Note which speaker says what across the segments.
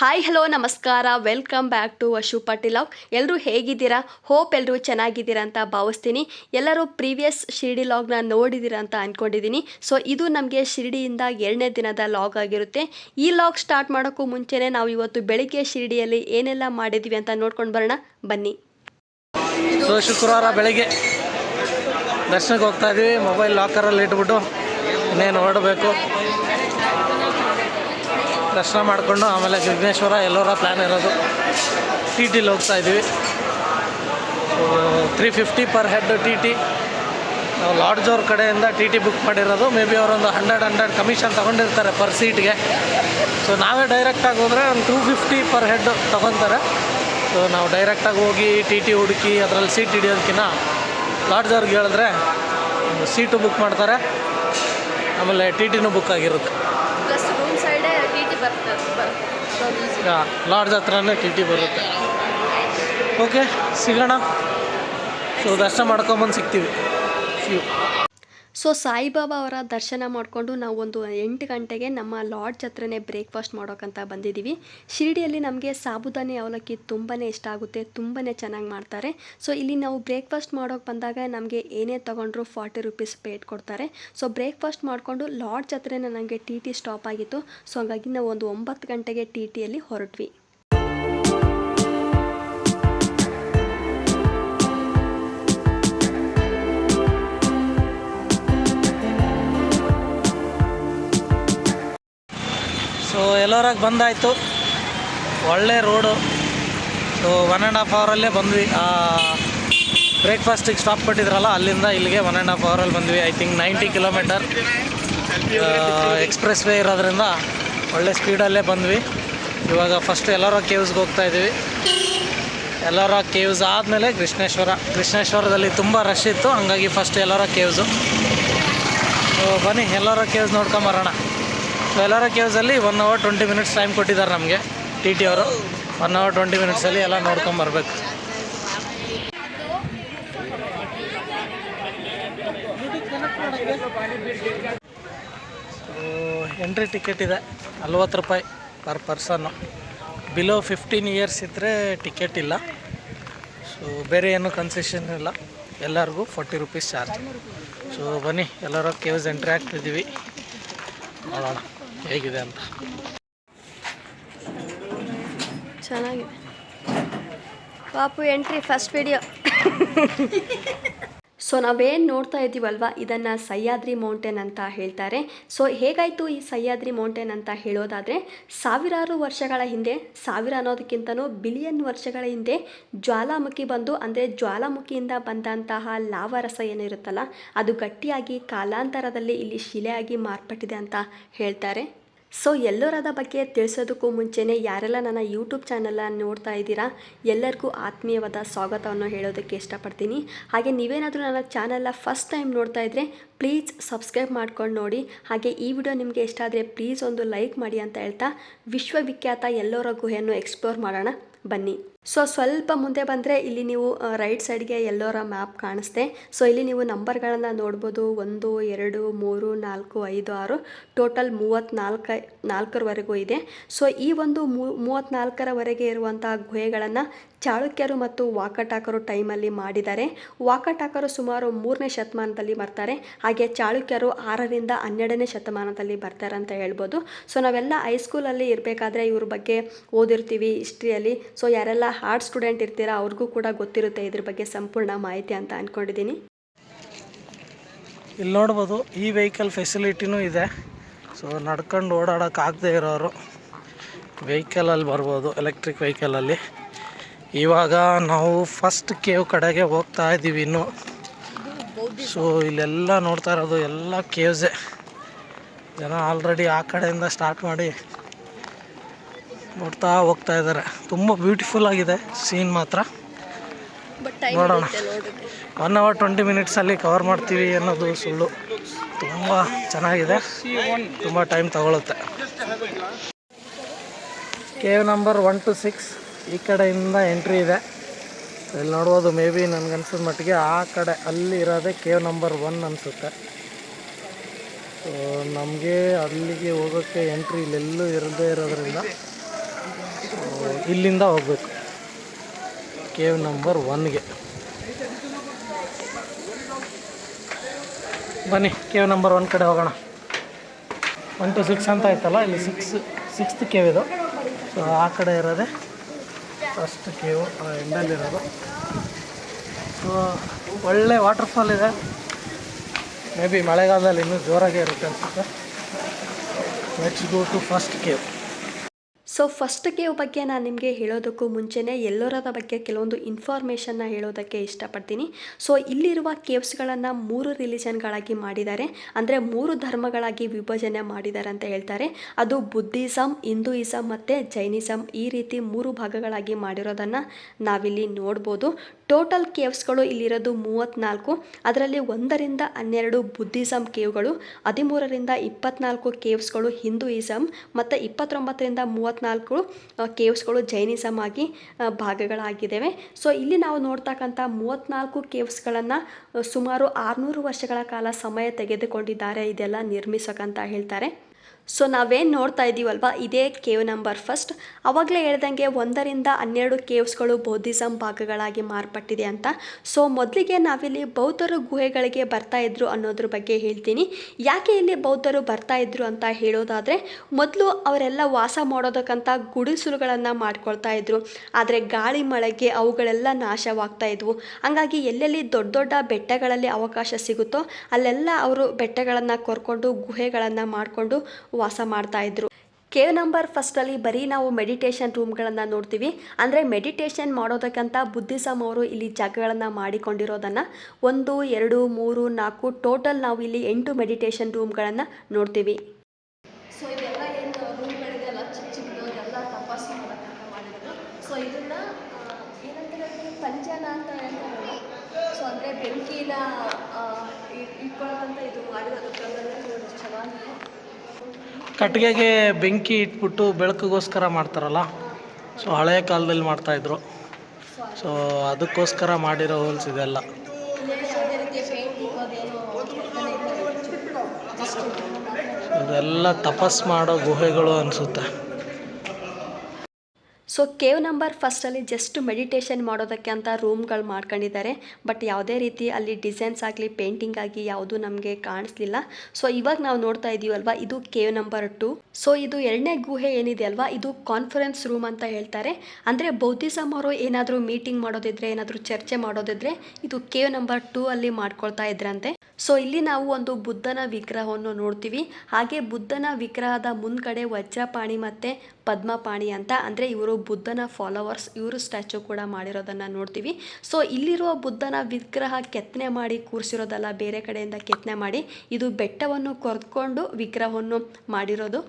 Speaker 1: Hi hello ನಮಸ್ಕಾರ. Welcome back to Ashu log ಎಲ್ಲರೂ ಹೇಗಿದ್ದೀರಾ? ಹೋಪ್ ಎಲ್ಲರೂ ಚೆನ್ನಾಗಿದ್ದೀರಾ ಅಂತ ಭಾವಿಸ್ತೀನಿ. ಎಲ್ಲರೂ ಪ್ರೀವಿಯಸ್ ಶಿರ್ಡಿ ಲಾಗ್ನ ನೋಡಿದ್ದೀರಾ ಅಂತ ಅಂದ್ಕೊಂಡಿದ್ದೀನಿ ಸೊ ಇದು ನಮಗೆ ಶಿರಡಿಯಿಂದ ಎರಡನೇ ದಿನದ ಲಾಗ್ ಆಗಿರುತ್ತೆ. ಈ ಲಾಗ್ ಸ್ಟಾರ್ಟ್ ಮಾಡೋಕ್ಕೂ ಮುಂಚೆನೇ ನಾವು ಇವತ್ತು ಬೆಳಿಗ್ಗೆ ಶಿರ್ಡಿಯಲ್ಲಿ ಏನೆಲ್ಲ ಮಾಡಿದ್ವಿ ಅಂತ ನೋಡ್ಕೊಂಡು ಬರೋಣ. ಬನ್ನಿ.
Speaker 2: ಸೊ ಶುಕ್ರವಾರ ಬೆಳಿಗ್ಗೆ ದರ್ಶನಕ್ಕೆ ಹೋಗ್ತಾ ಇದ್ದೀವಿ ಮೊಬೈಲ್ ಲಾಕರಲ್ಲಿ ಇಟ್ಬಿಟ್ಟು ಇನ್ನೇನು ಹೊರಡಬೇಕು? ದರ್ಶನ ಮಾಡಿಕೊಂಡು ಆಮೇಲೆ ವಿಘ್ನೇಶ್ವರ, ಎಲ್ಲೋರ ಪ್ಲ್ಯಾನ್ ಇರೋದು. ಟಿ ಟಿಲಿ ಹೋಗ್ತಾ ಇದ್ದೀವಿ. Three fifty per head T T ನಾವು ಲಾಡ್ಜ್ ಅವ್ರ ಕಡೆಯಿಂದ ಟಿ ಟಿ ಬುಕ್ ಮಾಡಿರೋದು. ಮೇ ಬಿ ಅವರೊಂದು ಹಂಡ್ರೆಡ್ ಹಂಡ್ರೆಡ್ ಕಮಿಷನ್ ತೊಗೊಂಡಿರ್ತಾರೆ ಪರ್ ಸೀಟ್ಗೆ ಸೊ ನಾವೇ ಡೈರೆಕ್ಟಾಗಿ ಹೋದರೆ ಒಂದು ಟೂ ಫಿಫ್ಟಿ ಪರ್ ಹೆಡ್ ತೊಗೊತಾರೆ. ಸೊ ನಾವು ಡೈರೆಕ್ಟಾಗಿ ಹೋಗಿ ಟಿ ಟಿ ಹುಡುಕಿ ಅದರಲ್ಲಿ ಸೀಟ್ ಹಿಡಿಯೋದಕ್ಕಿಂತ ಲಾಡ್ಜ್ ಅವ್ರಿಗೆ ಹೇಳಿದ್ರೆ ಸೀಟು ಬುಕ್ ಮಾಡ್ತಾರೆ. ಆಮೇಲೆ ಟಿ ಟಿನೂ ಬುಕ್ ಆಗಿರುತ್ತೆ
Speaker 1: ಪ್ಲಸ್ ರೂಮ್ ಸೈಡೇ ಟಿ ಟಿ
Speaker 2: ಲಾಡ್ಜ್ ಹತ್ರನೇ ಟಿ ಟಿ ಬರುತ್ತೆ. ಓಕೆ ಸಿಗೋಣ. ಸೊ ದರ್ಶನ ಮಾಡ್ಕೊಂಬಂದು ಸಿಗ್ತೀವಿ. You.
Speaker 1: ಸೊ ಸಾಯಿಬಾಬಾ ಅವರ ದರ್ಶನ ಮಾಡಿಕೊಂಡು ನಾವು ಒಂದು ಎಂಟು ಗಂಟೆಗೆ ನಮ್ಮ ಲಾಡ್ಜ್ ಹತ್ರನೇ ಬ್ರೇಕ್ಫಾಸ್ಟ್ ಮಾಡೋಕ್ಕಂತ ಬಂದಿದ್ದೀವಿ. ಶಿರಡಿಯಲ್ಲಿ ನಮಗೆ ಸಾಬುದಾನಿ ಅವಲಕ್ಕಿ ತುಂಬಾ ಇಷ್ಟ ಆಗುತ್ತೆ ತುಂಬಾ ಚೆನ್ನಾಗಿ ಮಾಡ್ತಾರೆ. ಸೊ ಇಲ್ಲಿ ನಾವು ಬ್ರೇಕ್ಫಾಸ್ಟ್ ಮಾಡೋಕ್ಕೆ ಬಂದಾಗ ನಮಗೆ ಏನೇ ತೊಗೊಂಡ್ರು ಫಾರ್ಟಿ ರುಪೀಸ್ ಪೇಟ್ ಕೊಡ್ತಾರೆ. ಸೊ ಬ್ರೇಕ್ಫಾಸ್ಟ್ ಮಾಡಿಕೊಂಡು ಲಾಡ್ಜ್ ಹತ್ರನೇ ನನಗೆ ಟಿ ಟಿ ಸ್ಟಾಪ್ ಆಗಿತ್ತು. ಸೊ ಹಾಗಾಗಿ ನಾವು ಒಂದು ಒಂಬತ್ತು ಗಂಟೆಗೆ ಟಿ ಟಿಯಲ್ಲಿ ಹೊರಟ್ವಿ.
Speaker 2: ಸೊ ಎಲ್ಲೋರಾಗ ಬಂದಾಯಿತು. ಒಳ್ಳೆ road so one and half ಅವರಲ್ಲೇ ಬಂದ್ವಿ. ಬ್ರೇಕ್ಫಾಸ್ಟಿಗೆ ಸ್ಟಾಪ್ ಕೊಟ್ಟಿದ್ರಲ್ಲ, ಅಲ್ಲಿಂದ ಇಲ್ಲಿಗೆ ಒನ್ ಆ್ಯಂಡ್ ಹಾಫ್ ಅವರಲ್ಲಿ ಬಂದ್ವಿ. I think ninety kilometre expressway ಇರೋದ್ರಿಂದ ಒಳ್ಳೆ ಸ್ಪೀಡಲ್ಲೇ ಬಂದ್ವಿ. ಇವಾಗ ಫಸ್ಟ್ ಎಲ್ಲರ ಕೇವ್ಸ್ಗೆ ಹೋಗ್ತಾ ಇದ್ದೀವಿ. ಎಲ್ಲರ ಕೇವ್ಸ್ ಆದಮೇಲೆ ಕೃಷ್ಣೇಶ್ವರ. ಕೃಷ್ಣೇಶ್ವರದಲ್ಲಿ ತುಂಬ ರಶ್ ಇತ್ತು. ಹಂಗಾಗಿ ಫಸ್ಟ್ ಎಲ್ಲರ ಕೇವ್ಸು ಸೊ ಬನ್ನಿ, ಎಲ್ಲರ ಕೇವ್ಸ್ ನೋಡ್ಕೊಂಬರೋಣ Ellora ಕೇವ್ಸಲ್ಲಿ one hour twenty minutes time ಕೊಟ್ಟಿದ್ದಾರೆ ನಮಗೆ ಟಿ ಟಿ ಅವರು. ಒನ್ ಅವರ್ ಟ್ವೆಂಟಿ ಮಿನಿಟ್ಸಲ್ಲಿ ಎಲ್ಲ ನೋಡ್ಕೊಂಬರ್ಬೇಕು ಎಂಟ್ರಿ ಟಿಕೆಟ್ ಇದೆ, ನಲ್ವತ್ತು ರೂಪಾಯಿ per person below fifteen years ಇದ್ದರೆ ಟಿಕೆಟ್ ಇಲ್ಲ. ಸೊ ಬೇರೆ ಏನು ಕನ್ಸೆಷನ್ ಇಲ್ಲ. ಎಲ್ಲರಿಗೂ ಫೋರ್ಟಿ ರುಪೀಸ್ ಚಾರ್ಜ್ ಸೊ ಬನ್ನಿ, ಎಲ್ಲರೂ ಕೇವ್ಸ್ ಎಂಟ್ರಿ ಆಗ್ತಿದ್ದೀವಿ ನೋಡೋಣ. ಹೇಗಿದೆ ಅಂತ.
Speaker 1: ಚೆನ್ನಾಗಿದೆ. ಪಾಪು ಎಂಟ್ರಿ ಫಸ್ಟ್ ವಿಡಿಯೋ ಸೊ ನಾವೇನು ನೋಡ್ತಾ ಇದ್ದೀವಲ್ವ? ಇದನ್ನು ಸಹ್ಯಾದ್ರಿ ಮೌಂಟೇನ್ ಅಂತ ಹೇಳ್ತಾರೆ. ಸೊ ಹೇಗಾಯಿತು ಈ ಸಹ್ಯಾದ್ರಿ ಮೌಂಟೇನ್ ಅಂತ ಹೇಳೋದಾದರೆ, ಸಾವಿರಾರು ವರ್ಷಗಳ ಹಿಂದೆ, ಸಾವಿರ ಅನ್ನೋದಕ್ಕಿಂತನೂ ಬಿಲಿಯನ್ ವರ್ಷಗಳ ಹಿಂದೆ ಜ್ವಾಲಾಮುಖಿ ಬಂದು, ಅಂದರೆ ಜ್ವಾಲಾಮುಖಿಯಿಂದ ಬಂದಂತಹ ಲಾವರಸ ಏನಿರುತ್ತಲ್ಲ, ಅದು ಗಟ್ಟಿಯಾಗಿ ಕಾಲಾಂತರದಲ್ಲಿ ಇಲ್ಲಿ ಶಿಲೆಯಾಗಿ ಮಾರ್ಪಟ್ಟಿದೆ ಅಂತ ಹೇಳ್ತಾರೆ. ಸೊ ಎಲ್ಲರದ ಬಗ್ಗೆ ತಿಳಿಸೋದಕ್ಕೂ ಮುಂಚೆನೇ ಯಾರೆಲ್ಲ ನನ್ನ ಯೂಟ್ಯೂಬ್ ಚಾನಲ್ನ ನೋಡ್ತಾ ಇದ್ದೀರಾ, ಎಲ್ಲರಿಗೂ ಆತ್ಮೀಯವಾದ ಸ್ವಾಗತವನ್ನು ಹೇಳೋದಕ್ಕೆ ಇಷ್ಟಪಡ್ತೀನಿ. ಹಾಗೆ ನೀವೇನಾದರೂ ನನ್ನ ಚಾನಲ್ನ ಫಸ್ಟ್ ಟೈಮ್ ನೋಡ್ತಾ ಇದ್ದರೆ ಪ್ಲೀಸ್ ಸಬ್ಸ್ಕ್ರೈಬ್ ಮಾಡ್ಕೊಂಡು ನೋಡಿ. ಹಾಗೆ ಈ ವಿಡಿಯೋ ನಿಮಗೆ ಇಷ್ಟ ಆದರೆ ಪ್ಲೀಸ್ ಒಂದು ಲೈಕ್ ಮಾಡಿ ಅಂತ ಹೇಳ್ತಾ ವಿಶ್ವವಿಖ್ಯಾತ ಎಲ್ಲರ ಗುಹೆಯನ್ನು ಎಕ್ಸ್ಪ್ಲೋರ್ ಮಾಡೋಣ. ಬನ್ನಿ. ಸೊ ಸ್ವಲ್ಪ ಮುಂದೆ ಬಂದರೆ ಇಲ್ಲಿ ನೀವು ರೈಟ್ ಸೈಡ್ಗೆ ಎಲ್ಲೋರ ಮ್ಯಾಪ್ ಕಾಣಿಸ್ತೆ. ಸೊ ಇಲ್ಲಿ ನೀವು ನಂಬರ್ಗಳನ್ನು ನೋಡ್ಬೋದು. ಒಂದು, ಎರಡು, ಮೂರು, ನಾಲ್ಕು, ಐದು, ಆರು, ಟೋಟಲ್ ಮೂವತ್ತ್ನಾಲ್ಕು ನಾಲ್ಕರವರೆಗೂ ಇದೆ. ಸೊ ಈ ಒಂದು ಮೂವತ್ತ್ನಾಲ್ಕರವರೆಗೆ ಇರುವಂತಹ ಗುಹೆಗಳನ್ನು ಚಾಳುಕ್ಯರು ಮತ್ತು ವಾಕಟಾಕರು ಟೈಮಲ್ಲಿ ಮಾಡಿದ್ದಾರೆ. ವಾಕಟಾಕರು ಸುಮಾರು ಮೂರನೇ ಶತಮಾನದಲ್ಲಿ ಬರ್ತಾರೆ ಹಾಗೆ ಚಾಳುಕ್ಯರು ಆರರಿಂದ ಹನ್ನೆರಡನೇ ಶತಮಾನದಲ್ಲಿ ಬರ್ತಾರೆ ಅಂತ ಹೇಳ್ಬೋದು. ಸೊ ನಾವೆಲ್ಲ ಹೈಸ್ಕೂಲಲ್ಲಿ ಇರಬೇಕಾದ್ರೆ ಇವ್ರ ಬಗ್ಗೆ ಓದಿರ್ತೀವಿ ಹಿಸ್ಟ್ರಿಯಲ್ಲಿ ಸೊ ಯಾರೆಲ್ಲ ಹಾರ್ಡ್ ಸ್ಟೂಡೆಂಟ್ ಇರ್ತೀರಾ ಅವ್ರಿಗೂ ಕೂಡ ಗೊತ್ತಿರುತ್ತೆ ಇದ್ರ ಬಗ್ಗೆ ಸಂಪೂರ್ಣ ಮಾಹಿತಿ ಅಂತ ಅಂದ್ಕೊಂಡಿದ್ದೀನಿ
Speaker 2: ಇಲ್ಲಿ ನೋಡ್ಬೋದು, ಈ ವೆಹಿಕಲ್ ಫೆಸಿಲಿಟಿನೂ ಇದೆ. ಸೊ ನಡ್ಕೊಂಡು ಓಡಾಡೋಕ್ಕಾಗದೇ ಇರೋರು ವೆಹಿಕಲಲ್ಲಿ ಬರ್ಬೋದು ಎಲೆಕ್ಟ್ರಿಕ್ ವೆಹಿಕಲಲ್ಲಿ ಇವಾಗ ನಾವು ಫಸ್ಟ್ ಕೇವ್ ಕಡೆಗೆ ಹೋಗ್ತಾ ಇದ್ದೀವಿ ಇನ್ನು. ಸೊ ಇಲ್ಲೆಲ್ಲ ನೋಡ್ತಾ ಇರೋದು ಎಲ್ಲ ಕೇವ್ಸೆ ಜನ ಆಲ್ರೆಡಿ ಆ ಕಡೆಯಿಂದ ಸ್ಟಾರ್ಟ್ ಮಾಡಿ ನೋಡ್ತಾ ಹೋಗ್ತಾ ಇದ್ದಾರೆ. ತುಂಬ ಬ್ಯೂಟಿಫುಲ್ ಆಗಿದೆ ಸೀನ್ ಮಾತ್ರ. ನೋಡೋಣ. ಒನ್ ಅವರ್ ಟ್ವೆಂಟಿ ಮಿನಿಟ್ಸಲ್ಲಿ ಕವರ್ ಮಾಡ್ತೀವಿ ಅನ್ನೋದು ಸುಳ್ಳು. ತುಂಬ ಚೆನ್ನಾಗಿದೆ. ತುಂಬ ಟೈಮ್ ತಗೊಳುತ್ತೆ. Cave number one to six ಈ ಕಡೆಯಿಂದ ಎಂಟ್ರಿ ಇದೆ. ಇಲ್ಲಿ ನೋಡ್ಬೋದು ಮೇ ಬಿ ನನಗನ್ಸಿದ ಮಟ್ಟಿಗೆ ಆ ಕಡೆ ಅಲ್ಲಿ ಇರೋದೇ ಕೇವ್ ನಂಬರ್ ಒನ್ ಅನಿಸುತ್ತೆ. ಸೊ ನಮಗೆ ಅಲ್ಲಿಗೆ ಹೋಗೋಕ್ಕೆ ಎಂಟ್ರಿ ಇಲ್ಲೆಲ್ಲೂ ಇರದೇ ಇರೋದ್ರಿಂದ ಇಲ್ಲಿಂದ ಹೋಗ್ಬೇಕು. ಕೇವ್ ನಂಬರ್ ಒನ್ಗೆ ಬನ್ನಿ ಕೇವ್ ನಂಬರ್ ಒನ್ ಕಡೆ ಹೋಗೋಣ. ಒನ್ ಟು ಸಿಕ್ಸ್ ಅಂತ ಆಯ್ತಲ್ಲ, ಇಲ್ಲಿ ಸಿಕ್ಸ್ ಸಿಕ್ಸ್ತ್ ಕೇವ್ ಇದು. ಸೊ ಆ ಕಡೆ ಇರೋದೇ ಫಸ್ಟ್ ಕೇವು ಆ ಎಂಡಲ್ಲಿರೋದು ಸೊ ಒಳ್ಳೆ ವಾಟರ್ಫಾಲ್ ಇದೆ. ಮೇ ಬಿ ಮಳೆಗಾಲದಲ್ಲಿ ಇನ್ನೂ ಜೋರಾಗೇ ಇರುತ್ತೆ ಅನಿಸುತ್ತೆ. Let's go to first cave
Speaker 1: so first cave ಬಗ್ಗೆ ನಾನು ನಿಮಗೆ ಹೇಳೋದಕ್ಕೂ ಮುಂಚೆನೇ ಎಲ್ಲರದ ಬಗ್ಗೆ ಕೆಲವೊಂದು ಇನ್ಫಾರ್ಮೇಷನ್ನ ಹೇಳೋದಕ್ಕೆ ಇಷ್ಟಪಡ್ತೀನಿ. ಸೊ ಇಲ್ಲಿರುವ ಕೇವ್ಸ್ಗಳನ್ನು ಮೂರು ರಿಲಿಜನ್ಗಳಾಗಿ ಮಾಡಿದ್ದಾರೆ. ಅಂದರೆ ಮೂರು ಧರ್ಮಗಳಾಗಿ ವಿಭಜನೆ ಮಾಡಿದ್ದಾರೆ ಅಂತ ಹೇಳ್ತಾರೆ. ಅದು ಬುದ್ಧಿಸಮ್ ಹಿಂದೂಯಿಸಮ್ ಮತ್ತು ಜೈನಿಸಮ್ ಈ ರೀತಿ ಮೂರು ಭಾಗಗಳಾಗಿ ಮಾಡಿರೋದನ್ನು ನಾವಿಲ್ಲಿ ನೋಡ್ಬೋದು. ಟೋಟಲ್ ಕೇವ್ಸ್ಗಳು ಇಲ್ಲಿರೋದು ಮೂವತ್ತ್ನಾಲ್ಕು, ಅದರಲ್ಲಿ ಒಂದರಿಂದ ಹನ್ನೆರಡು ಬುದ್ಧಿಸಮ್ ಕೇವ್ಗಳು, ಹದಿಮೂರರಿಂದ ಇಪ್ಪತ್ನಾಲ್ಕು ಕೇವ್ಸ್ಗಳು ಹಿಂದೂಯಿಸಮ್ ಮತ್ತು ಇಪ್ಪತ್ತೊಂಬತ್ತರಿಂದ ಮೂವತ್ತ್ನಾಲ್ಕು ಕೇವ್ಸ್ಗಳು ಜೈನಿಸಮ್ ಆಗಿ ಭಾಗಗಳಾಗಿದ್ದಾವೆ. ಸೊ, ಇಲ್ಲಿ ನಾವು ನೋಡ್ತಕ್ಕಂಥ ಮೂವತ್ತ್ನಾಲ್ಕು ಕೇವ್ಸ್ಗಳನ್ನು ಸುಮಾರು ಆರುನೂರು ವರ್ಷಗಳ ಕಾಲ ಸಮಯ ತೆಗೆದುಕೊಂಡಿದ್ದಾರೆ, ಇದೆಲ್ಲ ನಿರ್ಮಿಸೋಕಂತ ಹೇಳ್ತಾರೆ. ಸೊ ನಾವೇನು ನೋಡ್ತಾ ಇದ್ದೀವಲ್ವ ಇದೇ ಕೇವ್ ನಂಬರ್ ಫಸ್ಟ್ ಅವಾಗಲೇ ಹೇಳ್ದಂಗೆ ಒಂದರಿಂದ ಹನ್ನೆರಡು ಕೇವ್ಸ್ಗಳು ಬೌದ್ಧಿಸಮ್ ಭಾಗಗಳಾಗಿ ಮಾರ್ಪಟ್ಟಿದೆ ಅಂತ. ಸೊ ಮೊದಲಿಗೆ ನಾವಿಲ್ಲಿ ಬೌದ್ಧರು ಗುಹೆಗಳಿಗೆ ಬರ್ತಾ ಇದ್ರು ಅನ್ನೋದ್ರ ಬಗ್ಗೆ ಹೇಳ್ತೀನಿ. ಯಾಕೆ ಇಲ್ಲಿ ಬೌದ್ಧರು ಬರ್ತಾ ಇದ್ರು ಅಂತ ಹೇಳೋದಾದರೆ, ಮೊದಲು ಅವರೆಲ್ಲ ವಾಸ ಮಾಡೋದಕ್ಕಂತ ಗುಡಿಸಲುಗಳನ್ನು ಮಾಡ್ಕೊಳ್ತಾ ಇದ್ರು. ಆದರೆ ಗಾಳಿ, ಮಳೆಗೆ ಅವುಗಳೆಲ್ಲ ನಾಶವಾಗ್ತಾ ಇದ್ವು. ಹಂಗಾಗಿ ಎಲ್ಲೆಲ್ಲಿ ದೊಡ್ಡ ದೊಡ್ಡ ಬೆಟ್ಟಗಳಲ್ಲಿ ಅವಕಾಶ ಸಿಗುತ್ತೋ, ಅಲ್ಲೆಲ್ಲ ಅವರು ಬೆಟ್ಟಗಳನ್ನು ಕೊರ್ಕೊಂಡು ಗುಹೆಗಳನ್ನು ಮಾಡಿಕೊಂಡು ವಾಸ ಮಾಡ್ತಾ ಇದ್ರು. ಕೇವ್ ನಂಬರ್ ಫಸ್ಟಲ್ಲಿ ಬರೀ ನಾವು ಮೆಡಿಟೇಷನ್ ರೂಮ್ಗಳನ್ನು ನೋಡ್ತೀವಿ. ಅಂದರೆ ಮೆಡಿಟೇಷನ್ ಮಾಡೋದಕ್ಕಂತ ಬುದ್ಧಿಸಮ್ ಅವರು ಇಲ್ಲಿ ಜಾಗಗಳನ್ನು ಮಾಡಿಕೊಂಡಿರೋದನ್ನು ಒಂದು, ಎರಡು, ಮೂರು, ನಾಲ್ಕು ಟೋಟಲ್ ನಾವು ಇಲ್ಲಿ ಎಂಟು ಮೆಡಿಟೇಷನ್ ರೂಮ್ಗಳನ್ನು ನೋಡ್ತೀವಿ. ಸೊ ಇದೆಲ್ಲ ಏನು ರೂಮ್ಗಳಿದೆಲ್ಲ ಚಿಕ್ಕ ಚಿಕ್ಕದೆಲ್ಲ ತಪಾಸು ಮಾಡೋಕ್ಕಂತ ಮಾಡಿರೋದು ಸೊ ಇದನ್ನು ಏನಂತಾರೆ ಪಂಚನ ಅಂತ ಹೇಳ್ತಾರಲ್ಲ ಸೊ ಅಂದರೆ ಬೆಂಕಿನ ಇಟ್ಕೊಳ್ಳೋದಂತ ಇದು ಮಾಡಿರೋದು. ಚೆನ್ನಾಗಿದೆ
Speaker 2: ಕಟ್ಟಿಗೆಗೆ ಬೆಂಕಿ ಇಟ್ಬಿಟ್ಟು ಬೆಳಕಿಗೋಸ್ಕರ ಮಾಡ್ತಾರಲ್ಲ, ಸೊ ಹಳೆಯ ಕಾಲದಲ್ಲಿ ಮಾಡ್ತಾಯಿದ್ರು ಸೊ ಅದಕ್ಕೋಸ್ಕರ ಮಾಡಿರೋ ಹೋಲ್ಸ್ ಇದೆಲ್ಲ. ಇದೆಲ್ಲ ತಪಸ್ ಮಾಡೋ ಗುಹೆಗಳು ಅನಿಸುತ್ತೆ.
Speaker 1: ಸೊ ಕೇವ್ ನಂಬರ್ ಫಸ್ಟಲ್ಲಿ ಜಸ್ಟ್ ಮೆಡಿಟೇಷನ್ ಮಾಡೋದಕ್ಕೆ ಅಂತ ರೂಮ್ಗಳು ಮಾಡ್ಕೊಂಡಿದ್ದಾರೆ. ಬಟ್ ಯಾವುದೇ ರೀತಿ ಅಲ್ಲಿ ಡಿಸೈನ್ಸ್ ಆಗಲಿ ಪೇಂಟಿಂಗ್ ಆಗಿ ಯಾವುದೂ ನಮಗೆ ಕಾಣಿಸ್ಲಿಲ್ಲ. ಸೊ ಇವಾಗ ನಾವು ನೋಡ್ತಾ ಇದೀವಲ್ವಾ ಇದು ಕೇವ್ ನಂಬರ್ ಟು ಸೊ ಇದು ಎರಡನೇ ಗುಹೆ ಏನಿದೆ ಅಲ್ವಾ, ಇದು ಕಾನ್ಫರೆನ್ಸ್ ರೂಮ್ ಅಂತ ಹೇಳ್ತಾರೆ. ಅಂದರೆ ಬೌದ್ಧಿಸಮ್ ಅವರು ಏನಾದರೂ ಮೀಟಿಂಗ್ ಮಾಡೋದಿದ್ರೆ, ಏನಾದರೂ ಚರ್ಚೆ ಮಾಡೋದಿದ್ರೆ, ಇದು ಕೇವ್ ನಂಬರ್ ಟೂ ಅಲ್ಲಿ ಮಾಡ್ಕೊಳ್ತಾ ಇದ್ರಂತೆ. ಸೊ ಇಲ್ಲಿ ನಾವು ಒಂದು ಬುದ್ಧನ ವಿಗ್ರಹವನ್ನು ನೋಡ್ತೀವಿ. ಹಾಗೆ ಬುದ್ಧನ ವಿಗ್ರಹದ ಮುಂದ್ಗಡೆ ವಜ್ರಪಾಣಿ ಮತ್ತು ಪದ್ಮಪಾಣಿ ಅಂತ, ಅಂದರೆ ಇವರು ಬುದ್ಧನ ಫಾಲೋವರ್ಸ್ ಇವರು ಸ್ಟ್ಯಾಚು ಕೂಡ ಮಾಡಿರೋದನ್ನು ನೋಡ್ತೀವಿ. ಸೊ ಇಲ್ಲಿರುವ ಬುದ್ಧನ ವಿಗ್ರಹ ಕೆತ್ತನೆ ಮಾಡಿ ಕೂರಿಸಿರೋದಲ್ಲ, ಬೇರೆ ಕಡೆಯಿಂದ ಕೆತ್ತನೆ ಮಾಡಿ, ಇದು ಬೆಟ್ಟವನ್ನು ಕೊರೆದುಕೊಂಡು ವಿಗ್ರಹವನ್ನು ಮಾಡಿರೋದು.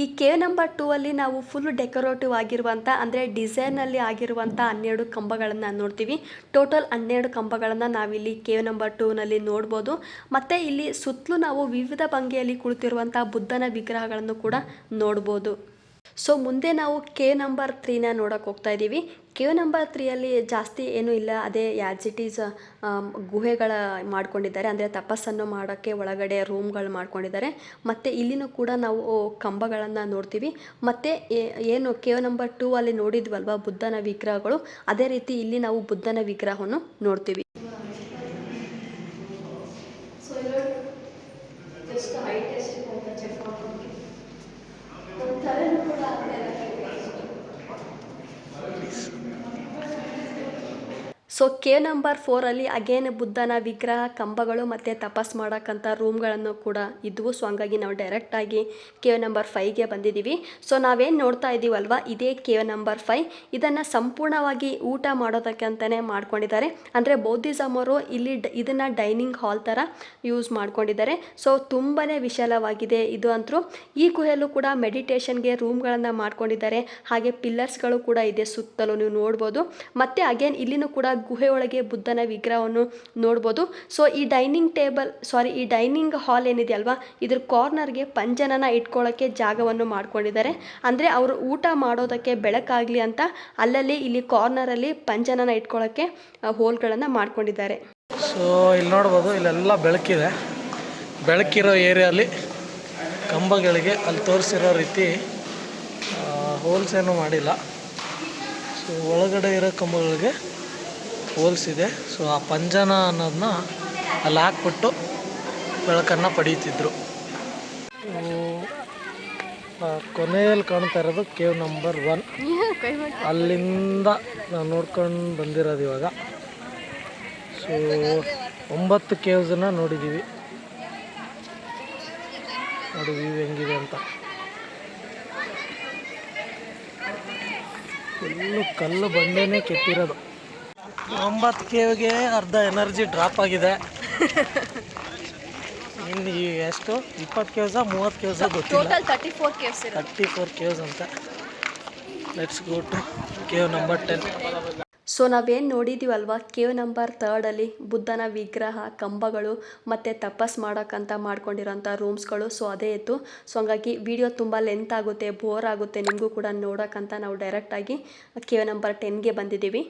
Speaker 1: ಈ ಕೆ ನಂಬರ್ ಟೂ ಅಲ್ಲಿ ನಾವು ಫುಲ್ ಡೆಕೋರೇಟಿವ್ ಆಗಿರುವಂಥ ಅಂದರೆ ಡಿಸೈನಲ್ಲಿ ಆಗಿರುವಂಥ ಹನ್ನೆರಡು ಕಂಬಗಳನ್ನು ನೋಡ್ತೀವಿ. ಟೋಟಲ್ ಹನ್ನೆರಡು ಕಂಬಗಳನ್ನು ನಾವಿಲ್ಲಿ ಕೆ ನಂಬರ್ ಟೂನಲ್ಲಿ ನೋಡ್ಬೋದು. ಮತ್ತು ಇಲ್ಲಿ ಸುತ್ತಲೂ ನಾವು ವಿವಿಧ ಭಂಗಿಯಲ್ಲಿ ಕುಳಿತಿರುವಂಥ ಬುದ್ಧನ ವಿಗ್ರಹಗಳನ್ನು ಕೂಡ ನೋಡ್ಬೋದು. ಸೊ ಮುಂದೆ ನಾವು ಕೆ ನಂಬರ್ ತ್ರೀನ ನೋಡೋಕೆ ಹೋಗ್ತಾ ಇದ್ದೀವಿ ಕೆ ನಂಬರ್ ತ್ರೀಯಲ್ಲಿ ಜಾಸ್ತಿ ಏನೂ ಇಲ್ಲ. ಅದೇ ಯಾಜ್ ಇಟ್ ಈಸ್ ಗುಹೆಗಳ ಮಾಡ್ಕೊಂಡಿದ್ದಾರೆ. ಅಂದರೆ ತಪಸ್ಸನ್ನು ಮಾಡೋಕ್ಕೆ ಒಳಗಡೆ ರೂಮ್ಗಳು ಮಾಡ್ಕೊಂಡಿದ್ದಾರೆ. ಮತ್ತು ಇಲ್ಲಿನೂ ಕೂಡ ನಾವು ಕಂಬಗಳನ್ನು ನೋಡ್ತೀವಿ. ಮತ್ತು ಏನು ಕೇವ್ ನಂಬರ್ ಟೂ ಅಲ್ಲಿ ನೋಡಿದ್ವಲ್ವ ಬುದ್ಧನ ವಿಗ್ರಹಗಳು? ಅದೇ ರೀತಿ ಇಲ್ಲಿ ನಾವು ಬುದ್ಧನ ವಿಗ್ರಹವನ್ನು ನೋಡ್ತೀವಿ. ಸೊ ಕೆ ನಂಬರ್ ಫೋರಲ್ಲಿ ಅಗೇನ್ ಬುದ್ಧನ ವಿಗ್ರಹ, ಕಂಬಗಳು ಮತ್ತು ತಪಸ್ ಮಾಡೋಕ್ಕಂಥ ರೂಮ್ಗಳನ್ನು ಕೂಡ ಇದ್ವು. ಸೊ ಹಂಗಾಗಿ ನಾವು ಡೈರೆಕ್ಟಾಗಿ ಕೆ ನಂಬರ್ ಫೈವ್ಗೆ ಬಂದಿದ್ದೀವಿ ಸೊ ನಾವೇನು ನೋಡ್ತಾ ಇದ್ದೀವಲ್ವ ಇದೇ ಕೆ ನಂಬರ್ ಫೈವ್ ಇದನ್ನು ಸಂಪೂರ್ಣವಾಗಿ ಊಟ ಮಾಡೋದಕ್ಕೆ ಅಂತಲೇ ಮಾಡ್ಕೊಂಡಿದ್ದಾರೆ. ಅಂದರೆ ಬೌದ್ಧಿಸಮ್ ಅವರು ಇಲ್ಲಿ ಡ, ಇದನ್ನು ಡೈನಿಂಗ್ ಹಾಲ್ ಥರ ಯೂಸ್ ಮಾಡ್ಕೊಂಡಿದ್ದಾರೆ. ಸೊ ತುಂಬಾ ವಿಶಾಲವಾಗಿದೆ ಇದು ಅಂತೂ. ಈ ಗುಹೆಯಲ್ಲೂ ಕೂಡ ಮೆಡಿಟೇಷನ್ಗೆ ರೂಮ್ಗಳನ್ನು ಮಾಡ್ಕೊಂಡಿದ್ದಾರೆ. ಹಾಗೆ ಪಿಲ್ಲರ್ಸ್ಗಳು ಕೂಡ ಇದೆ ಸುತ್ತಲೂ ನೀವು ನೋಡ್ಬೋದು. ಮತ್ತು ಅಗೇನ್ ಇಲ್ಲಿನೂ ಕೂಡ ಗುಹೆ ಒಳಗೆ ಬುದ್ಧನ ವಿಗ್ರಹವನ್ನು ನೋಡ್ಬೋದು. ಸೊ ಈ ಡೈನಿಂಗ್ ಟೇಬಲ್ ಸಾರಿ ಈ ಡೈನಿಂಗ್ ಹಾಲ್ ಏನಿದೆ ಅಲ್ವಾ? ಇದ್ರ ಕಾರ್ನರ್ಗೆ ಪಂಜನನ ಇಟ್ಕೊಳ್ಳೋಕ್ಕೆ ಜಾಗವನ್ನು ಮಾಡ್ಕೊಂಡಿದ್ದಾರೆ. ಅಂದರೆ ಅವರು ಊಟ ಮಾಡೋದಕ್ಕೆ ಬೆಳಕಾಗಲಿ ಅಂತ ಅಲ್ಲಲ್ಲಿ ಇಲ್ಲಿ ಕಾರ್ನರಲ್ಲಿ ಪಂಜನನ ಇಟ್ಕೊಳ್ಳೋಕ್ಕೆ ಹೋಲ್ಗಳನ್ನು ಮಾಡ್ಕೊಂಡಿದ್ದಾರೆ.
Speaker 2: ಸೊ ಇಲ್ಲಿ ನೋಡ್ಬೋದು, ಇಲ್ಲೆಲ್ಲ ಬೆಳಕಿದೆ. ಬೆಳಕಿರೋ ಏರಿಯಲ್ಲಿ ಕಂಬಗಳಿಗೆ ಅಲ್ಲಿ ತೋರಿಸಿರೋ ರೀತಿ ಹೋಲ್ಸ್ ಏನೂ ಮಾಡಿಲ್ಲ. ಸೊ ಒಳಗಡೆ ಇರೋ ಕಂಬಗಳಿಗೆ ಹೋಲಿಸಿದೆ. ಸೊ ಆ ಪಂಜನ ಅನ್ನೋದನ್ನ ಅಲ್ಲಿ ಹಾಕ್ಬಿಟ್ಟು ಬೆಳಕನ್ನು ಪಡೀತಿದ್ರು. ಕೊನೆಯಲ್ಲಿ ಕಾಣ್ತಾ ಇರೋದು ಕೇವ್ ನಂಬರ್ ಒನ್ ಅಲ್ಲಿಂದ ನಾವು ನೋಡ್ಕೊಂಡು ಬಂದಿರೋದು ಇವಾಗ. ಸೊ ಒಂಬತ್ತು ಕೇವ್ಸನ್ನ ನೋಡಿದ್ದೀವಿ ನೋಡಿ ವ್ಯೂ ಹೆಂಗಿದೆ ಅಂತ. ಫುಲ್ಲು ಕಲ್ಲು ಬಂಡೆನೇ ಕೆತ್ತಿರೋದು ಒಂಬತ್ತು ಕೆಗೆ ಅರ್ಧ ಎನರ್ಜಿ ಡ್ರಾಪ್ ಆಗಿದೆ. ಇನ್ನು ಈ ಎಷ್ಟು? ಇಪ್ಪತ್ತು ಕೇವ್ಸ ಮೂವತ್ತು ಕೇವ್ಸ ಗೊತ್ತಿಲ್ಲ.
Speaker 1: Total thirty four K
Speaker 2: thirty four caves ಅಂತ. Let's go to cave number ten
Speaker 1: so ನಾವೇನು ನೋಡಿದ್ದೀವಲ್ವ ಕೇವ್ ನಂಬರ್ ತರ್ಡಲ್ಲಿ ಬುದ್ಧನ ವಿಗ್ರಹ ಕಂಬಗಳು ಮತ್ತು ತಪಸ್ ಮಾಡೋಕ್ಕಂತ ಮಾಡ್ಕೊಂಡಿರೋಂಥ ರೂಮ್ಸ್ಗಳು ಸೊ ಅದೇ ಇತ್ತು. ಸೊ ಹಂಗಾಗಿ ವಿಡಿಯೋ ತುಂಬ ಲೆಂತ್ ಆಗುತ್ತೆ ಬೋರ್ ಆಗುತ್ತೆ. ನಿಮಗೂ ಕೂಡ ನೋಡೋಕ್ಕಂತ ನಾವು ಡೈರೆಕ್ಟಾಗಿ ಕೇವ್ ನಂಬರ್ ಟೆನ್ಗೆ ಬಂದಿದ್ದೀವಿ.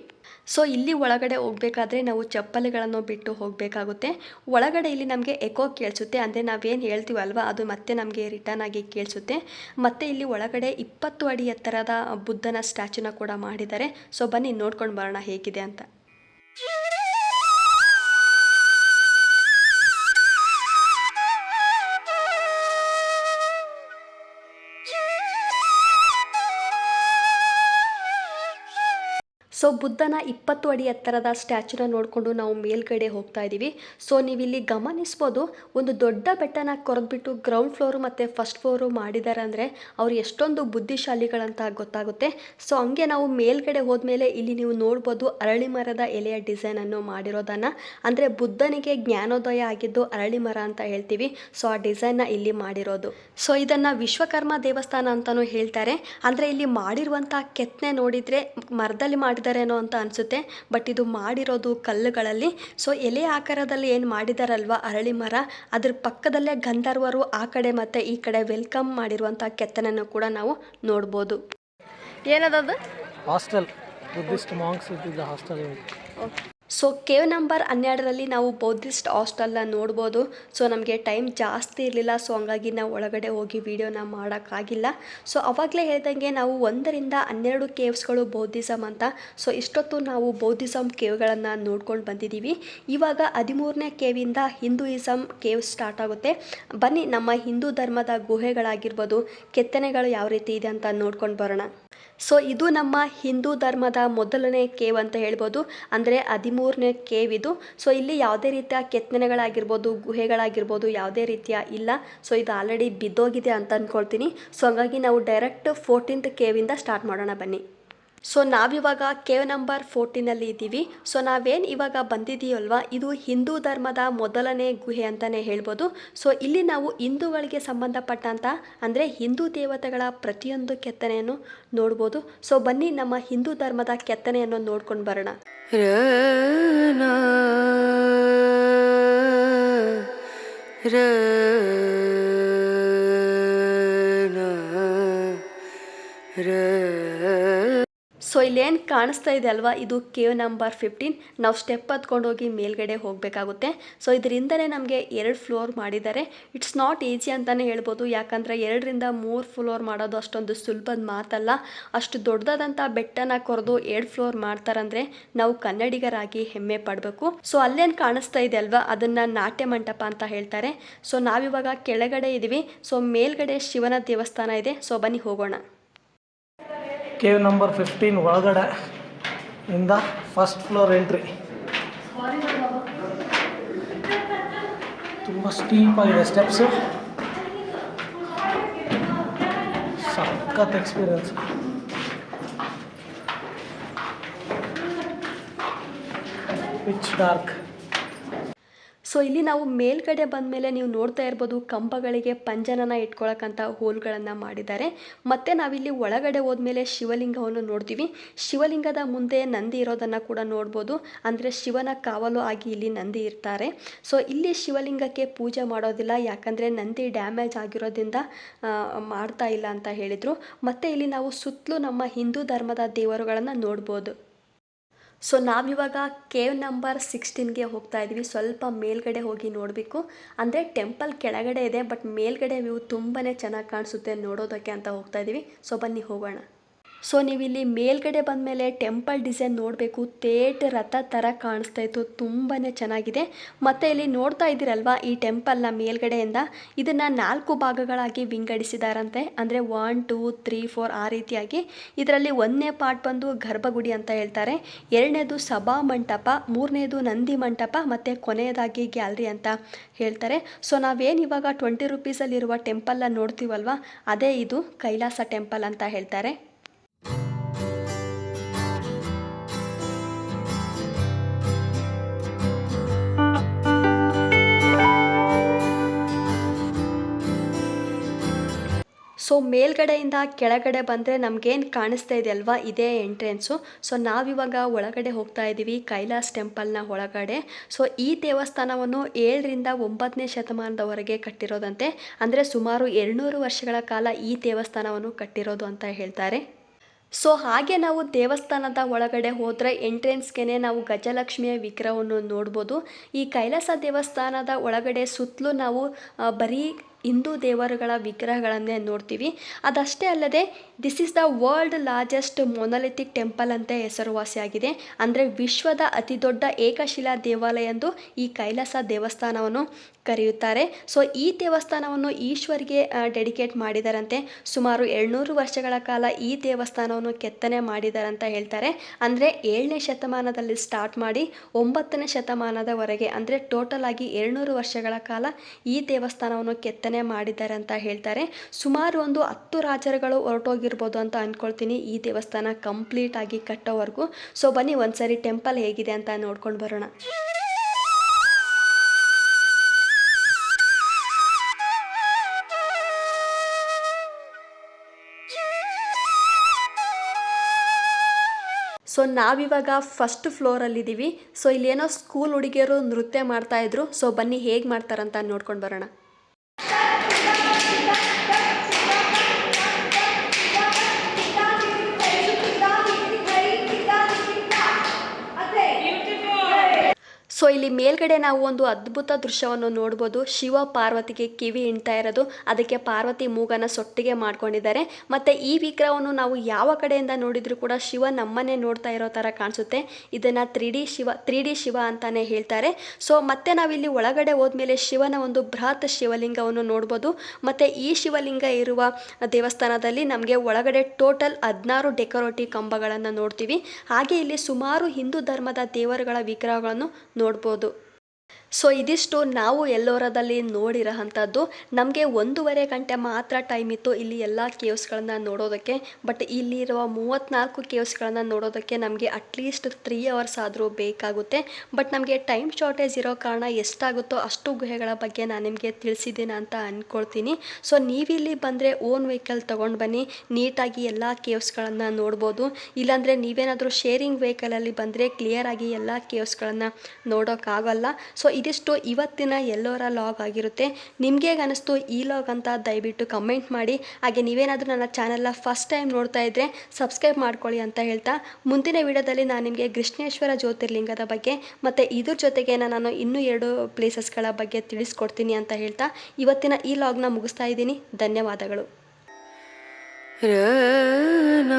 Speaker 1: ಸೊ ಇಲ್ಲಿ ಒಳಗಡೆ ಹೋಗಬೇಕಾದ್ರೆ ನಾವು ಚಪ್ಪಲಿಗಳನ್ನು ಬಿಟ್ಟು ಹೋಗಬೇಕಾಗುತ್ತೆ. ಒಳಗಡೆ ಇಲ್ಲಿ ನಮಗೆ ಎಕೋ ಕೇಳಿಸುತ್ತೆ. ಅಂದರೆ ನಾವೇನು ಹೇಳ್ತೀವಲ್ವ, ಅದು ಮತ್ತೆ ನಮಗೆ ರಿಟರ್ನ್ ಆಗಿ ಕೇಳಿಸುತ್ತೆ. ಮತ್ತು ಇಲ್ಲಿ ಒಳಗಡೆ ಇಪ್ಪತ್ತು ಅಡಿ ಎತ್ತರದ ಬುದ್ಧನ ಸ್ಟ್ಯಾಚುನ ಕೂಡ ಮಾಡಿದ್ದಾರೆ. ಸೊ ಬನ್ನಿ ನೋಡ್ಕೊಂಡು ಬರೋಣ ಹೇಗಿದೆ ಅಂತ. ಸೊ ಬುದ್ಧನ ಇಪ್ಪತ್ತು ಅಡಿ ಎತ್ತರದ ಸ್ಟ್ಯಾಚುನ ನೋಡಿಕೊಂಡು ನಾವು ಮೇಲ್ಗಡೆ ಹೋಗ್ತಾ ಇದ್ದೀವಿ. ಸೊ ನೀವಿಲ್ಲಿ ಗಮನಿಸ್ಬೋದು, ಒಂದು ದೊಡ್ಡ ಬೆಟ್ಟನ ಕೊರೆದ್ಬಿಟ್ಟು ಗ್ರೌಂಡ್ ಫ್ಲೋರು ಮತ್ತು ಫಸ್ಟ್ ಫ್ಲೋರು ಮಾಡಿದ್ದಾರೆ ಅಂದರೆ ಅವ್ರು ಎಷ್ಟೊಂದು ಬುದ್ಧಿಶಾಲಿಗಳಂತ ಗೊತ್ತಾಗುತ್ತೆ. ಸೊ ಹಂಗೆ ನಾವು ಮೇಲ್ಗಡೆ ಹೋದ್ಮೇಲೆ ಇಲ್ಲಿ ನೀವು ನೋಡ್ಬೋದು ಅರಳಿ ಮರದ ಎಲೆಯ ಡಿಸೈನನ್ನು ಮಾಡಿರೋದನ್ನು. ಅಂದರೆ ಬುದ್ಧನಿಗೆ ಜ್ಞಾನೋದಯ ಆಗಿದ್ದು ಅರಳಿ ಮರ ಅಂತ ಹೇಳ್ತೀವಿ. ಸೊ ಆ ಡಿಸೈನ್ನ ಇಲ್ಲಿ ಮಾಡಿರೋದು. ಸೊ ಇದನ್ನು ವಿಶ್ವಕರ್ಮ ದೇವಸ್ಥಾನ ಅಂತಲೂ ಹೇಳ್ತಾರೆ. ಅಂದರೆ ಇಲ್ಲಿ ಮಾಡಿರುವಂಥ ಕೆತ್ತನೆ ನೋಡಿದರೆ ಮರದಲ್ಲಿ ಮಾಡಿದಾರೇನೋ ಅಂತ ಅನಿಸುತ್ತೆ. ಬಟ್ ಇದು ಮಾಡಿರೋದು ಕಲ್ಲುಗಳಲ್ಲಿ. ಸೊ ಎಲೆ ಆಕಾರದಲ್ಲಿ ಏನು ಮಾಡಿದಾರಲ್ವ ಅರಳಿ ಮರ? ಅದ್ರ ಪಕ್ಕದಲ್ಲೇ ಗಂಧರ್ವರು ಆ ಕಡೆ ಮತ್ತು ಈ ಕಡೆ ವೆಲ್ಕಮ್ ಮಾಡಿರುವಂಥ ಕೆತ್ತನೆಯನ್ನು ಕೂಡ ನಾವು ನೋಡ್ಬೋದು. ಏನದದು?
Speaker 2: ಹಾಸ್ಟೆಲ್. ಬುದ್ಧಿಸ್ಟ್ ಮಾಂಕ್ಸ್ ಇದ್ದಿದ್ದ ಹಾಸ್ಟೆಲ್.
Speaker 1: ಸೊ ಕೇವ್ ನಂಬರ್ ಹನ್ನೆರಡರಲ್ಲಿ ನಾವು ಬೌದ್ಧಿಸ್ಟ್ ಹಾಸ್ಟೆಲ್ನ ನೋಡ್ಬೋದು. ಸೊ ನಮಗೆ ಟೈಮ್ ಜಾಸ್ತಿ ಇರಲಿಲ್ಲ. ಸೊ ಹಂಗಾಗಿ ನಾವು ಒಳಗಡೆ ಹೋಗಿ ವೀಡಿಯೋನ ಮಾಡೋಕ್ಕಾಗಿಲ್ಲ. ಸೊ ಅವಾಗಲೇ ಹೇಳ್ದಂಗೆ ನಾವು ಒಂದರಿಂದ ಹನ್ನೆರಡು ಕೇವ್ಸ್ಗಳು ಬೌದ್ಧಿಸಮ್ ಅಂತ. ಸೊ ಇಷ್ಟೊತ್ತು ನಾವು ಬೌದ್ಧಿಸಮ್ ಕೇವ್ಗಳನ್ನು ನೋಡ್ಕೊಂಡು ಬಂದಿದ್ದೀವಿ ಇವಾಗ ಹದಿಮೂರನೇ ಕೇವಿಂದ ಹಿಂದೂಯಿಸಮ್ ಕೇವ್ ಸ್ಟಾರ್ಟ್ ಆಗುತ್ತೆ. ಬನ್ನಿ, ನಮ್ಮ ಹಿಂದೂ ಧರ್ಮದ ಗುಹೆಗಳಾಗಿರ್ಬೋದು, ಕೆತ್ತನೆಗಳು ಯಾವ ರೀತಿ ಇದೆ ಅಂತ ನೋಡ್ಕೊಂಡು ಬರೋಣ. ಸೊ ಇದು ನಮ್ಮ ಹಿಂದೂ ಧರ್ಮದ ಮೊದಲನೇ ಕೇವ್ ಅಂತ ಹೇಳ್ಬೋದು. ಅಂದರೆ ಹದಿಮೂರನೇ ಕೇವ್ ಇದು. ಸೊ ಇಲ್ಲಿ ಯಾವುದೇ ರೀತಿಯ ಕೆತ್ತನೆಗಳಾಗಿರ್ಬೋದು, ಗುಹೆಗಳಾಗಿರ್ಬೋದು ಯಾವುದೇ ರೀತಿಯ ಇಲ್ಲ. ಸೊ ಇದು ಆಲ್ರೆಡಿ ಬಿದ್ದೋಗಿದೆ ಅಂತ ಅಂದ್ಕೊಳ್ತೀನಿ ಸೊ ಹಂಗಾಗಿ ನಾವು ಡೈರೆಕ್ಟ್ ಫೋರ್ಟೀನ್ತ್ ಕೇವಿಂದ ಸ್ಟಾರ್ಟ್ ಮಾಡೋಣ ಬನ್ನಿ. ಸೊ ನಾವಿವಾಗ ಕೇವ್ ನಂಬರ್ ಫೋರ್ಟೀನಲ್ಲಿ ಇದ್ದೀವಿ. ಸೊ ನಾವೇನು ಇವಾಗ ಬಂದಿದ್ದೀವಲ್ವ? ಇದು ಹಿಂದೂ ಧರ್ಮದ ಮೊದಲನೇ ಗುಹೆ ಅಂತಲೇ ಹೇಳ್ಬೋದು. ಸೊ ಇಲ್ಲಿ ನಾವು ಹಿಂದೂಗಳಿಗೆ ಸಂಬಂಧಪಟ್ಟಂಥ ಅಂದರೆ ಹಿಂದೂ ದೇವತೆಗಳ ಪ್ರತಿಯೊಂದು ಕೆತ್ತನೆಯನ್ನು ನೋಡ್ಬೋದು. ಸೊ ಬನ್ನಿ ನಮ್ಮ ಹಿಂದೂ ಧರ್ಮದ ಕೆತ್ತನೆಯನ್ನು ನೋಡ್ಕೊಂಡು ಬರೋಣ. ಸೊ ಇಲ್ಲೇನು ಕಾಣಿಸ್ತಾ ಇದೆ ಅಲ್ವಾ? ಇದು ಕೇವ್ ನಂಬರ್ ಫಿಫ್ಟೀನ್ ನಾವು ಸ್ಟೆಪ್ ಹತ್ಕೊಂಡು ಹೋಗಿ ಮೇಲ್ಗಡೆ ಹೋಗಬೇಕಾಗುತ್ತೆ. ಸೊ ಇದರಿಂದಲೇ ನಮಗೆ ಎರಡು ಫ್ಲೋರ್ ಮಾಡಿದ್ದಾರೆ. ಇಟ್ಸ್ ನಾಟ್ ಈಸಿ ಅಂತಲೇ ಹೇಳ್ಬೋದು. ಯಾಕಂದರೆ ಎರಡರಿಂದ ಮೂರು ಫ್ಲೋರ್ ಮಾಡೋದು ಅಷ್ಟೊಂದು ಸುಲಭದ ಮಾತಲ್ಲ. ಅಷ್ಟು ದೊಡ್ಡದಾದಂಥ ಬೆಟ್ಟನ ಕೊರೆದು ಎರಡು ಫ್ಲೋರ್ ಮಾಡ್ತಾರಂದರೆ ನಾವು ಕನ್ನಡಿಗರಾಗಿ ಹೆಮ್ಮೆ ಪಡಬೇಕು. ಸೊ ಅಲ್ಲೇನು ಕಾಣಿಸ್ತಾ ಇದೆ ಅಲ್ವಾ? ಅದನ್ನು ನಾಟ್ಯ ಮಂಟಪ ಅಂತ ಹೇಳ್ತಾರೆ. ಸೊ ನಾವಿವಾಗ ಕೆಳಗಡೆ ಇದ್ದೀವಿ ಸೊ ಮೇಲ್ಗಡೆ ಶಿವನ ದೇವಸ್ಥಾನ ಇದೆ. ಸೊ ಬನ್ನಿ ಹೋಗೋಣ.
Speaker 2: ಕೇವ್ ನಂಬರ್ ಫಿಫ್ಟೀನ್ ಒಳಗಡೆ ಇಂದ ಫಸ್ಟ್ ಫ್ಲೋರ್ ಎಂಟ್ರಿ ತುಂಬ ಸ್ಟೀಪ್ ಆಗಿದೆ ಸ್ಟೆಪ್ಸು ಸಖತ್ ಎಕ್ಸ್ಪೀರಿಯನ್ಸ್ ಪಿಚ್ ಡಾರ್ಕ್
Speaker 1: ಸೊ ಇಲ್ಲಿ ನಾವು ಮೇಲ್ಗಡೆ ಬಂದಮೇಲೆ ನೀವು ನೋಡ್ತಾ ಇರ್ಬೋದು ಕಂಬಗಳಿಗೆ ಪಂಜನನ ಇಟ್ಕೊಳಕ್ಕಂಥ ಹೋಲ್ಗಳನ್ನು ಮಾಡಿದ್ದಾರೆ. ಮತ್ತು ನಾವಿಲ್ಲಿ ಒಳಗಡೆ ಹೋದ್ಮೇಲೆ ಶಿವಲಿಂಗವನ್ನು ನೋಡ್ತೀವಿ. ಶಿವಲಿಂಗದ ಮುಂದೆ ನಂದಿ ಇರೋದನ್ನು ಕೂಡ ನೋಡ್ಬೋದು. ಅಂದರೆ ಶಿವನ ಕಾವಲು ಆಗಿ ಇಲ್ಲಿ ನಂದಿ ಇರ್ತಾರೆ. ಸೊ ಇಲ್ಲಿ ಶಿವಲಿಂಗಕ್ಕೆ ಪೂಜೆ ಮಾಡೋದಿಲ್ಲ. ಯಾಕಂದರೆ ನಂದಿ ಡ್ಯಾಮೇಜ್ ಆಗಿರೋದ್ರಿಂದ ಮಾಡ್ತಾ ಇಲ್ಲ ಅಂತ ಹೇಳಿದರು. ಮತ್ತು ಇಲ್ಲಿ ನಾವು ಸುತ್ತಲೂ ನಮ್ಮ ಹಿಂದೂ ಧರ್ಮದ ದೇವರುಗಳನ್ನು ನೋಡ್ಬೋದು. ಸೊ ನಾವಿವಾಗ ಕೇವ್ ನಂಬರ್ ಸಿಕ್ಸ್ಟೀನ್ಗೆ ಹೋಗ್ತಾ ಇದ್ದೀವಿ ಸ್ವಲ್ಪ ಮೇಲ್ಗಡೆ ಹೋಗಿ ನೋಡಬೇಕು. ಅಂದರೆ ಟೆಂಪಲ್ ಕೆಳಗಡೆ ಇದೆ ಬಟ್ ಮೇಲ್ಗಡೆ ವ್ಯೂ ತುಂಬಾ ಚೆನ್ನಾಗಿ ಕಾಣಿಸುತ್ತೆ ನೋಡೋದಕ್ಕೆ ಅಂತ ಹೋಗ್ತಾ ಇದ್ದೀವಿ. ಸೊ ಬನ್ನಿ ಹೋಗೋಣ. ಸೊ ನೀವು ಇಲ್ಲಿ ಮೇಲ್ಗಡೆ ಬಂದಮೇಲೆ ಟೆಂಪಲ್ ಡಿಸೈನ್ ನೋಡಬೇಕು. ತೇಟ್ ರಥ ಥರ ಕಾಣಿಸ್ತಾ ಇತ್ತು. ತುಂಬಾ ಚೆನ್ನಾಗಿದೆ. ಮತ್ತು ಇಲ್ಲಿ ನೋಡ್ತಾ ಇದ್ದೀರಲ್ವ ಈ ಟೆಂಪಲ್ನ ಮೇಲ್ಗಡೆಯಿಂದ? ಇದನ್ನು ನಾಲ್ಕು ಭಾಗಗಳಾಗಿ ವಿಂಗಡಿಸಿದಾರಂತೆ. ಅಂದರೆ ಒನ್ ಟೂ ತ್ರೀ ಫೋರ್ ಆ ರೀತಿಯಾಗಿ. ಇದರಲ್ಲಿ ಒಂದನೇ ಪಾರ್ಟ್ ಬಂದು ಗರ್ಭಗುಡಿ ಅಂತ ಹೇಳ್ತಾರೆ. ಎರಡನೇದು ಸಭಾ ಮಂಟಪ, ಮೂರನೇದು ನಂದಿ ಮಂಟಪ, ಮತ್ತು ಕೊನೆಯದಾಗಿ ಗ್ಯಾಲರಿ ಅಂತ ಹೇಳ್ತಾರೆ. ಸೊ ನಾವೇನು ಇವಾಗ ಟ್ವೆಂಟಿ ರುಪೀಸಲ್ಲಿರುವ ಟೆಂಪಲ್ನ ನೋಡ್ತೀವಲ್ವ? ಅದೇ ಇದು ಕೈಲಾಸ ಟೆಂಪಲ್ ಅಂತ ಹೇಳ್ತಾರೆ. ಸೊ ಮೇಲ್ಗಡೆಯಿಂದ ಕೆಳಗಡೆ ಬಂದರೆ ನಮಗೇನು ಕಾಣಿಸ್ತಾ ಇದೆ ಅಲ್ವಾ? ಇದೇ ಎಂಟ್ರೆನ್ಸು ಸೊ ನಾವಿವಾಗ ಒಳಗಡೆ ಹೋಗ್ತಾ ಇದ್ದೀವಿ ಕೈಲಾಸ್ ಟೆಂಪಲ್ನ ಒಳಗಡೆ. ಸೊ ಈ ದೇವಸ್ಥಾನವನ್ನು ಏಳರಿಂದ ಒಂಬತ್ತನೇ ಶತಮಾನದವರೆಗೆ ಕಟ್ಟಿರೋದಂತೆ. ಅಂದರೆ ಸುಮಾರು ಎರಡುನೂರು ವರ್ಷಗಳ ಕಾಲ ಈ ದೇವಸ್ಥಾನವನ್ನು ಕಟ್ಟಿರೋದು ಅಂತ ಹೇಳ್ತಾರೆ. ಸೊ ಹಾಗೆ ನಾವು ದೇವಸ್ಥಾನದ ಒಳಗಡೆ ಹೋದರೆ ಎಂಟ್ರೆನ್ಸ್ಗೆ ನಾವು ಗಜಲಕ್ಷ್ಮಿಯ ವಿಗ್ರಹವನ್ನು ನೋಡ್ಬೋದು. ಈ ಕೈಲಾಸ ದೇವಸ್ಥಾನದ ಒಳಗಡೆ ಸುತ್ತಲೂ ನಾವು ಬರೀ ಹಿಂದೂ ದೇವರುಗಳ ವಿಗ್ರಹಗಳನ್ನೇ ನೋಡ್ತೀವಿ. ಅದಷ್ಟೇ ಅಲ್ಲದೆ this is the world largest monolithic temple ಅಂತ ಹೆಸರುವಾಸಿಯಾಗಿದೆ ಅಂದರೆ ವಿಶ್ವದ ಅತಿ ದೊಡ್ಡ ಏಕಶಿಲಾ ದೇವಾಲಯ ಎಂದು ಈ ಕೈಲಾಸ ದೇವಸ್ಥಾನವನ್ನು ಕರೆಯುತ್ತಾರೆ. ಸೊ ಈ ದೇವಸ್ಥಾನವನ್ನು ಈಶ್ವರಿಗೆ ಡೆಡಿಕೇಟ್ ಮಾಡಿದಾರಂತೆ ಸುಮಾರು ಏಳ್ನೂರು ವರ್ಷಗಳ ಕಾಲ ಈ ದೇವಸ್ಥಾನವನ್ನು ಕೆತ್ತನೆ ಮಾಡಿದಾರಂತ ಹೇಳ್ತಾರೆ. ಅಂದರೆ ಏಳನೇ ಶತಮಾನದಲ್ಲಿ ಸ್ಟಾರ್ಟ್ ಮಾಡಿ ಒಂಬತ್ತನೇ ಶತಮಾನದವರೆಗೆ, ಅಂದರೆ ಟೋಟಲ್ ಆಗಿ ಏಳ್ನೂರು ವರ್ಷಗಳ ಕಾಲ ಈ ದೇವಸ್ಥಾನವನ್ನು ಕೆತ್ತನೆ ಮಾಡಿದ್ದಾರೆ ಅಂತ ಹೇಳ್ತಾರೆ. ಸುಮಾರು ಒಂದು ಹತ್ತು ರಾಜರುಗಳು ಹೊರಟೋಗಿರ್ಬೋದು ಅಂತ ಅಂದ್ಕೊಳ್ತೀನಿ ಈ ದೇವಸ್ಥಾನ ಕಂಪ್ಲೀಟ್ ಆಗಿ ಕಟ್ಟೋವರೆಗೂ. ಸೊ ಬನ್ನಿ ಒಂದ್ಸರಿ ಟೆಂಪಲ್ ಹೇಗಿದೆ ಅಂತ ನೋಡ್ಕೊಂಡು ಬರೋಣ. ನಾವಿವಾಗ ಫಸ್ಟ್ ಫ್ಲೋರಲ್ಲಿದ್ದೀವಿ ಸೊ ಇಲ್ಲೇನೋ ಸ್ಕೂಲ್ ಹುಡುಗಿಯರು ನೃತ್ಯ ಮಾಡ್ತಾ ಇದ್ರು. ಸೊ ಬನ್ನಿ ಹೇಗೆ ಮಾಡ್ತಾರಂತ ನೋಡ್ಕೊಂಡು ಬರೋಣ. ಸೊ ಇಲ್ಲಿ ಮೇಲ್ಗಡೆ ನಾವು ಒಂದು ಅದ್ಭುತ ದೃಶ್ಯವನ್ನು ನೋಡ್ಬೋದು. ಶಿವ ಪಾರ್ವತಿಗೆ ಕಿವಿ ಹಿಂಡ್ತಾ ಇರೋದು. ಅದಕ್ಕೆ ಪಾರ್ವತಿ ಮೂಗನ ಸೊಟ್ಟಿಗೆ ಮಾಡ್ಕೊಂಡಿದ್ದಾರೆ. ಮತ್ತೆ ಈ ವಿಗ್ರಹವನ್ನು ನಾವು ಯಾವ ಕಡೆಯಿಂದ ನೋಡಿದ್ರು ಕೂಡ ಶಿವ ನಮ್ಮನ್ನೇ ನೋಡ್ತಾ ಇರೋ ತರ ಕಾಣಿಸುತ್ತೆ. ಇದನ್ನ three D Shiva three D Shiva ಅಂತಾನೆ ಹೇಳ್ತಾರೆ. ಸೊ ಮತ್ತೆ ನಾವಿಲ್ಲಿ ಒಳಗಡೆ ಹೋದ್ಮೇಲೆ ಶಿವನ ಒಂದು ಬೃಹತ್ ಶಿವಲಿಂಗವನ್ನು ನೋಡ್ಬೋದು. ಮತ್ತೆ ಈ ಶಿವಲಿಂಗ ಇರುವ ದೇವಸ್ಥಾನದಲ್ಲಿ ನಮಗೆ ಒಳಗಡೆ ಟೋಟಲ್ ಹದಿನಾರು ಡೆಕೋರೇಟಿವ್ ಕಂಬಗಳನ್ನು ನೋಡ್ತೀವಿ. ಹಾಗೆ ಇಲ್ಲಿ ಸುಮಾರು ಹಿಂದೂ ಧರ್ಮದ ದೇವರುಗಳ ವಿಗ್ರಹಗಳನ್ನು ನೋಡ್ಬೋದು. ನೋಡ್ಬೋದು ಸೊ ಇದಿಷ್ಟು ನಾವು ಎಲ್ಲೋರದಲ್ಲಿ ನೋಡಿರೋ ಅಂಥದ್ದು ನಮಗೆ ಒಂದೂವರೆ ಗಂಟೆ ಮಾತ್ರ ಟೈಮ್ ಇತ್ತು ಇಲ್ಲಿ ಎಲ್ಲ ಕೇವ್ಸ್ಗಳನ್ನ ನೋಡೋದಕ್ಕೆ. ಬಟ್ ಇಲ್ಲಿರುವ ಮೂವತ್ತ್ನಾಲ್ಕು ಕೇವ್ಸ್ಗಳನ್ನ ನೋಡೋದಕ್ಕೆ ನಮಗೆ ಅಟ್ಲೀಸ್ಟ್ ತ್ರೀ ಅವರ್ಸ್ ಆದರೂ ಬೇಕಾಗುತ್ತೆ. ಬಟ್ ನಮಗೆ ಟೈಮ್ ಶಾರ್ಟೇಜ್ ಇರೋ ಕಾರಣ ಎಷ್ಟಾಗುತ್ತೋ ಅಷ್ಟು ಗುಹೆಗಳ ಬಗ್ಗೆ ನಾನು ನಿಮಗೆ ತಿಳಿಸಿದ್ದೀನಿ ಅಂತ ಅಂದ್ಕೊಳ್ತೀನಿ ಸೊ ನೀವಿಲ್ಲಿ ಬಂದರೆ ಓನ್ ವೆಹಿಕಲ್ ತೊಗೊಂಡು ಬನ್ನಿ. ನೀಟಾಗಿ ಎಲ್ಲ ಕೇವ್ಸ್ಗಳನ್ನು ನೋಡ್ಬೋದು. ಇಲ್ಲಾಂದರೆ ನೀವೇನಾದರೂ ಶೇರಿಂಗ್ ವೆಹಿಕಲಲ್ಲಿ ಬಂದರೆ ಕ್ಲಿಯರಾಗಿ ಎಲ್ಲ ಕೇವ್ಸ್ಗಳನ್ನು ನೋಡೋಕ್ಕಾಗಲ್ಲ. ಸೊ ಇದಿಷ್ಟು ಇವತ್ತಿನ ಎಲ್ಲೋರ ಲಾಗ್ ಆಗಿರುತ್ತೆ. ನಿಮಗೆ ಅನಿಸ್ತು ಈ ಲಾಗ್ ಅಂತ ದಯವಿಟ್ಟು ಕಮೆಂಟ್ ಮಾಡಿ. ಹಾಗೆ ನೀವೇನಾದರೂ ನನ್ನ ಚಾನಲ್ನ ಫಸ್ಟ್ ಟೈಮ್ ನೋಡ್ತಾ ಇದ್ದರೆ ಸಬ್ಸ್ಕ್ರೈಬ್ ಮಾಡ್ಕೊಳ್ಳಿ ಅಂತ ಹೇಳ್ತಾ. ಮುಂದಿನ ವಿಡಿಯೋದಲ್ಲಿ ನಾನು ನಿಮಗೆ ಕೃಷ್ಣೇಶ್ವರ ಜ್ಯೋತಿರ್ಲಿಂಗದ ಬಗ್ಗೆ ಮತ್ತು ಇದ್ರ ಜೊತೆಗೆ ನಾನು ಇನ್ನೂ ಎರಡು ಪ್ಲೇಸಸ್ಗಳ ಬಗ್ಗೆ ತಿಳಿಸ್ಕೊಡ್ತೀನಿ ಅಂತ ಹೇಳ್ತಾ ಇವತ್ತಿನ ಈ ಲಾಗ್ನ ಮುಗಿಸ್ತಾ ಇದ್ದೀನಿ. ಧನ್ಯವಾದಗಳು.
Speaker 3: ರನ.